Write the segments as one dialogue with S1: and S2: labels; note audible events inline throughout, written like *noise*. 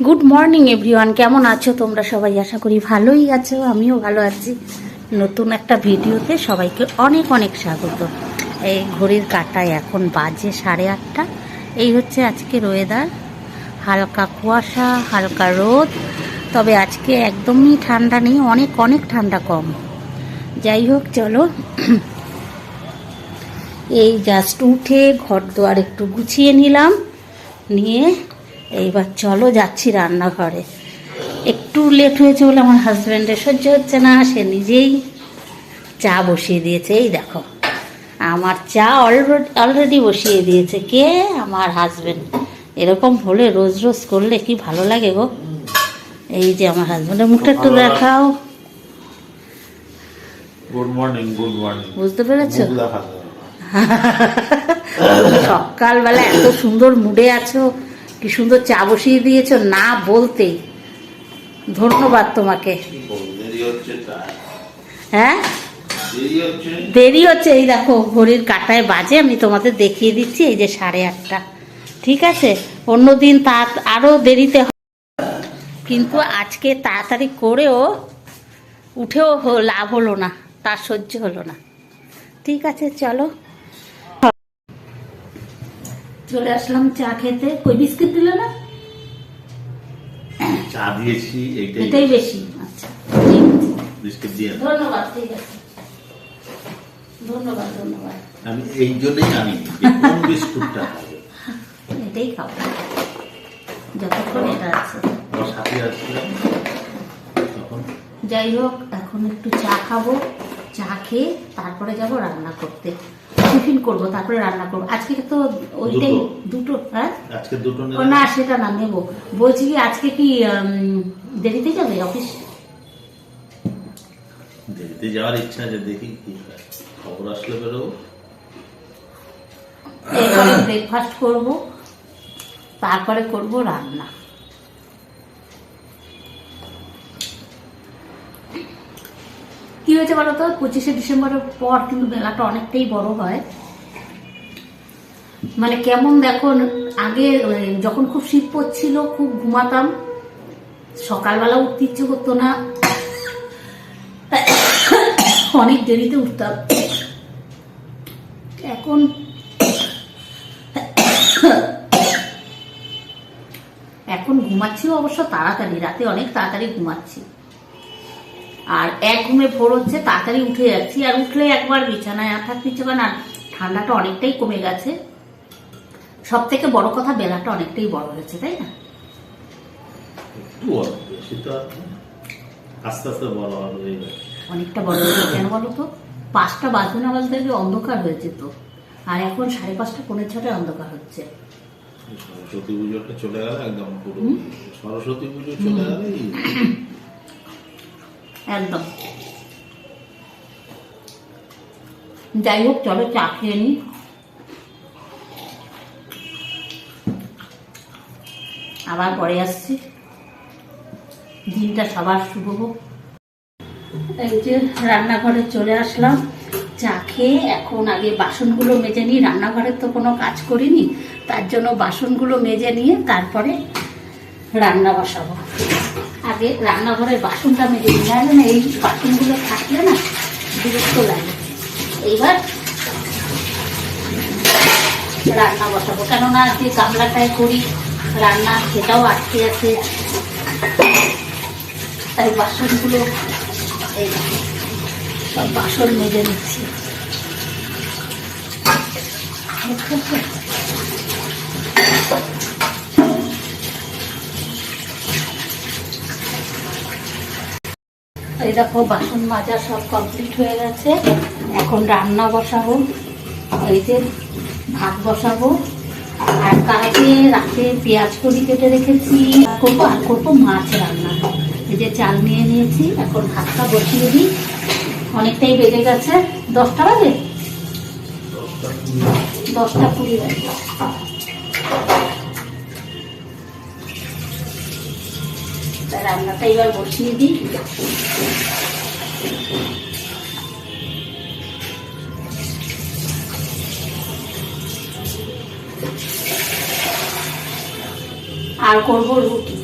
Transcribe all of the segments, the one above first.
S1: Good morning everyone কেমন আছো তোমরা সবাই? আশা করি ভালোই আছো, আমিও ভালো আছি। নতুন একটা ভিডিওতে সবাইকে অনেক অনেক স্বাগত। এই ঘড়ির কাটায় এখন বাজে সাড়ে আটটা। এই হচ্ছে আজকে ওয়েদার হালকা কুয়াশা, হালকা রোদ। তবে আজকে একদমই ঠান্ডা নেই, অনেক অনেক ঠান্ডা কম। যাই হোক, চলো। এই জাস্ট উঠে ঘর দোয়ার একটু গুছিয়ে নিলাম। নিয়ে এইবার চলো যাচ্ছি রান্নাঘরে। একটু লেট হয়েছে বলে আমার হাজব্যান্ডের সহ্য হচ্ছে না সে নিজেই চা বসিয়ে দিয়েছে। এই দেখো আমার চা অলরেডি অলরেডি বসিয়ে দিয়েছে। কে? আমার হাজব্যান্ড এরকম হলে রোজ রোজ করলে কি ভালো লাগে গো? এই যে আমার হাজব্যান্ডের মুখটা একটু দেখাও।
S2: গুড মর্নিং গুড মর্নিং
S1: বুঝতে পেরেছ। *laughs* সকালবেলা এত সুন্দর মুডে আছো। কি সুন্দর চা বসিয়ে দিয়েছ না বলতেই। ধন্যবাদ তোমাকে। হ্যাঁ?
S2: দেরি হচ্ছে?
S1: এই দেখো ঘড়ির কাটায় বাজে আমি তোমাদের দেখিয়ে দিচ্ছি এই যে সাড়ে আটটা। ঠিক আছে? অন্যদিন তা আরও দেরিতে। কিন্তু আজকে তাড়াতাড়ি করেও উঠেও লাভ হলো না তার সহ্য হলো না। ঠিক আছে চলো। চলে আসলাম চা খেতে। কই বিস্কিট দিলে না?
S2: চা দিয়েছি এইটাই
S1: এটাই বেশি। আচ্ছা
S2: বিস্কিট দিয়ে।
S1: ধন্যবাদ ঠিক আছে। ধন্যবাদ ধন্যবাদ।
S2: আমি এই জন্যই আনি কোন বিস্কুটটা খাবে।
S1: এটাই খাব। যতক্ষণ এটা আছে।
S2: আমার সাথে আসছিলাম
S1: যাই হোক এখন একটু চা খাব। চা খেয়ে তারপরে যাব রান্না করতে। টিফিন করব তারপরে রান্না করব। আজকে তো ওইটাই দুটো। হ্যাঁ?
S2: আজকে দুটো
S1: না সেটা না নেব। বলছি কি আজকে কি দেরিতে যাবে অফিস?
S2: দেরিতে যাওয়ার ইচ্ছা আছে দেখি কি খবর আসলে বেরোবো।
S1: ব্রেকফাস্ট করব তারপরে করব রান্না। কি হয়েছে বলো তো পঁচিশে ডিসেম্বরের পর কিন্তু মেলাটা অনেকটাই বড় হয়। মানে কেমন দেখো, আগে যখন খুব শীত পড়ছিল, খুব ঘুমাতাম সকালবেলা উঠতে ইচ্ছে করতো না। অনেক দেরিতে উঠতাম। এখন এখন ঘুমাচ্ছি অবশ্য তাড়াতাড়ি, রাতে অনেক তাড়াতাড়ি ঘুমাচ্ছি। আর এক ঘুমে ভোর হচ্ছে তাড়াতাড়ি উঠে যাচ্ছি। আর উঠলে একবার বিছানায় আর থাকতে ইচ্ছে না ঠান্ডাটা অনেকটাই কমে গেছে। সব থেকে বড় কথা বেলাটা অনেকটাই বড় হয়েছে তাই না।
S2: আস্তে আস্তে বড় হয়ে
S1: অনেকটা বড় হয়েছে কেন বলো তো? পাঁচটা বাজবে না বাজতে আগে অন্ধকার হয়েছে তো। আর এখন সাড়ে পাঁচটা পৌনে ছটায় অন্ধকার হচ্ছে।
S2: সরস্বতী পুজোটা চলে গেল একদম পুরো সরস্বতী পুজো চলে গেলে *coughs*
S1: একদম। যাই হোক, চলো চা খেয়ে নি। আবার পরে আসছি। দিনটা সবার শুভ হোক। এই যে রান্নাঘরে চলে আসলাম। চা খেয়ে এখন আগে বাসনগুলো মেজে নিই। রান্নাঘরের তো কোনো কাজ করিনি, তার জন্য বাসনগুলো মেজে নিয়ে তারপরে রান্না বসাবো। আগে রান্নাঘরের বাসনটা মেজে নাহলে না এই বাসনগুলো থাকলে না বিরক্ত লাগে। এইবার রান্না বসাবো। কেননা যে গামলাটায় করি, রান্না সেটাও আটকে আছে। তাই বাসনগুলো এই সব বাসন মেজে নিচ্ছি। এই দেখো, বাসন মাজা সব কমপ্লিট হয়ে গেছে। এখন রান্না বসাবো, এই যে ভাত বসাবো। আর কালকে রাতে পেঁয়াজ কলি কেটে রেখেছি। করব আর করব মাছ রান্না এই যে চাল নিয়ে নিয়েছি, এখন ভাতটা বসিয়ে দিই। অনেকটাই বেড়ে গেছে। দশটা বাজে? দশটা কুড়ি বাজে। রান্নাটা এবার বসিয়ে দিই। আর করব রুটি।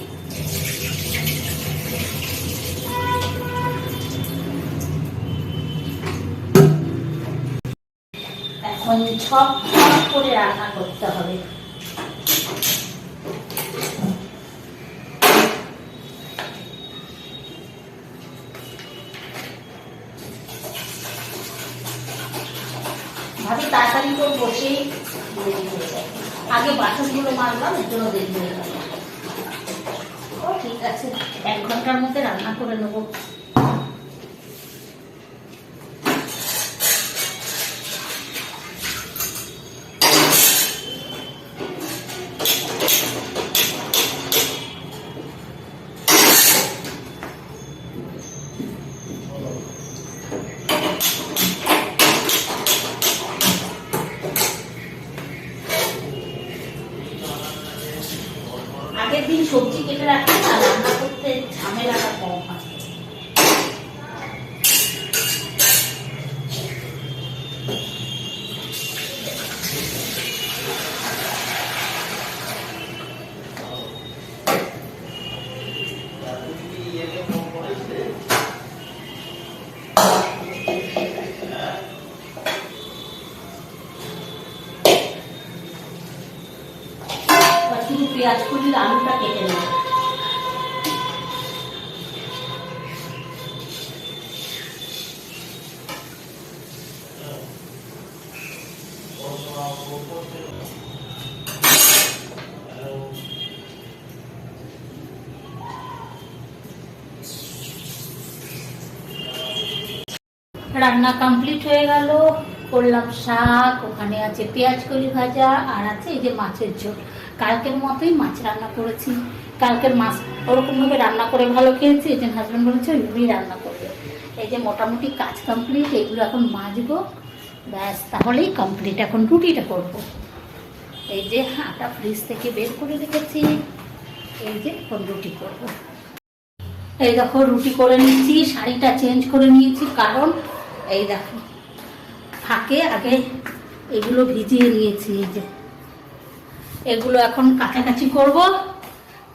S1: এখন ছপ করে রান্না করতে হবে। আগে বাসনগুলো মারলাম, এর জন্য দেরি হয়ে গেল। ঠিক আছে। এক ঘণ্টার মধ্যে রান্না করে নেব। শুধু পেঁয়াজ কুচির আলুটা কেটে নেব। রান্না কমপ্লিট হয়ে গেল। করলাম শাক, ওখানে আছে পেঁয়াজ কলি ভাজা, আর আছে এই যে মাছের ঝোল। কালকের মতোই মাছ রান্না করেছি। কালকের মাছ ওরকমভাবে রান্না করে ভালো খেয়েছি, এই যে হাজব্যান্ড বলেছে ওইভাবেই রান্না করবে। এই যে মোটামুটি কাজ কমপ্লিট এগুলো এখন মাজবো। ব্যাস, তাহলেই কমপ্লিট এখন রুটিটা করব। এই যে আটা ফ্রিজ থেকে বের করে রেখেছি, এই যে এখন রুটি করব। এই দেখো, রুটি করে নিয়েছি, শাড়িটা চেঞ্জ করে নিয়েছি, কারণ এই দেখো, ফাঁকে আগে এগুলো ভিজিয়ে নিয়েছি, এই যে। এগুলো এখন কাছাকাছি করব।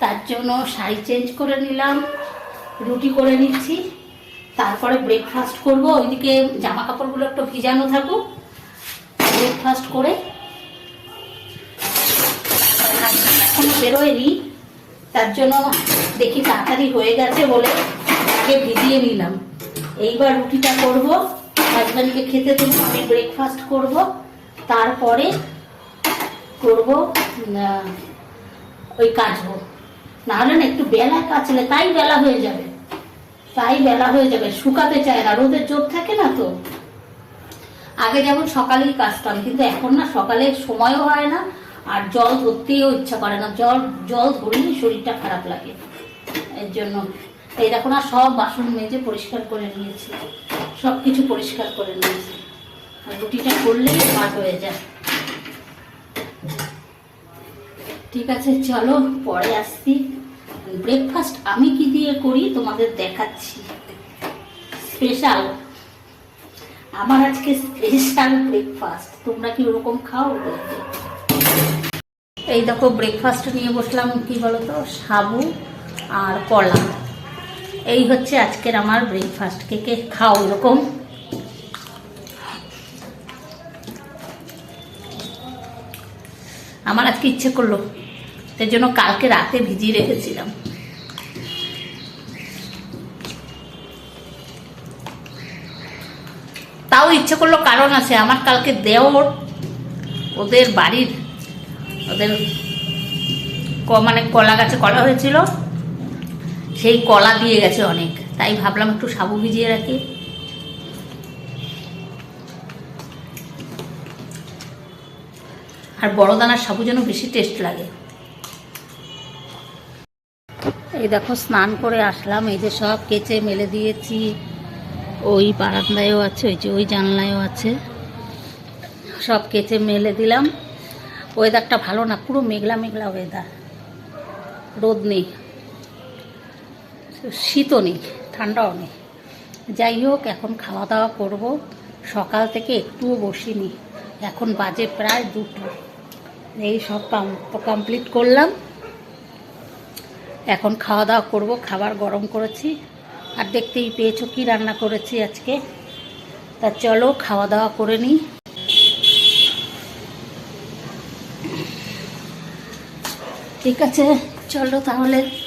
S1: তার জন্য শাড়ি চেঞ্জ করে নিলাম, রুটি করে নিচ্ছি। তারপরে ব্রেকফাস্ট করব। ওইদিকে জামা কাপড়গুলো একটু ভিজানো থাকুক। ব্রেকফাস্ট করে এখনও বেরোয়নি। তার জন্য দেখি তাড়াতাড়ি হয়ে গেছে বলে আগে ভিজিয়ে নিলাম। এইবার রুটিটা করব। হাজব্যান্ডকে খেতে দেবো, আমি ব্রেকফাস্ট করব। তারপরে করব ওই কাচবো নাহলে না একটু বেলা কাচলে তাই বেলা হয়ে যাবে। তাই বেলা হয়ে যাবে, শুকাতে চায় না রোদের জোর থাকে না তো। আগে যেমন সকালেই কাচতাম কিন্তু এখন না সকালে সময়ও হয় না, আর জল ধরতেও ইচ্ছা করে না। জল জল ধরলেই শরীরটা খারাপ লাগে। এর জন্য এই দেখো না, সব বাসন মেজে পরিষ্কার করে নিয়েছি। সব কিছু পরিষ্কার করে নিয়েছি। আর রুটিটা করলেই ভাত হয়ে যায়। ঠিক আছে, চলো, পরে আসছি। ব্রেকফাস্ট আমি কি দিয়ে করি তোমাদের দেখাচ্ছি। স্পেশাল আমার আজকে স্পেশাল ব্রেকফাস্ট তোমরা কি ওরকম খাও? এই দেখো ব্রেকফাস্ট নিয়ে বসলাম, কি বলতো? সাবু আর কলা। এই হচ্ছে আজকের আমার ব্রেকফাস্ট কে কে খাও এরকম আমার আজকে ইচ্ছে করল। এর জন্য কালকে রাতে ভিজিয়ে রেখেছিলাম। তাও ইচ্ছে করল কারণ আছে, আমার কালকে দেওর ওদের বাড়ির, ওদের মানে কলা গাছে কলা হয়েছিল, সেই কলা দিয়ে গেছে অনেক, তাই ভাবলাম একটু সাবু ভিজিয়ে রাখি। আর বড় দানার সাবু যেন বেশি টেস্ট লাগে। এই দেখো, স্নান করে আসলাম। এই যে সব কেচে মেলে দিয়েছি। ওই বারান্দায়ও আছে, ওই যে ওই জানলায়ও আছে। সব কেচে মেলে দিলাম। ওয়েদারটা ভালো না, পুরো মেঘলা মেঘলা ওয়েদার। রোদ নেই। শীতও নেই, ঠান্ডাও নেই। যাই হোক, এখন খাওয়া দাওয়া করব। সকাল থেকে একটুও বসিনি। এখন বাজে প্রায় দুটো। এই সব কমপ্লিট করলাম। এখন খাওয়া দাওয়া করব, খাবার গরম করেছি। আর দেখতেই পেয়েছ কি রান্না করেছি আজকে। তা চলো খাওয়া দাওয়া করে নিই। ঠিক আছে, চলো তাহলে।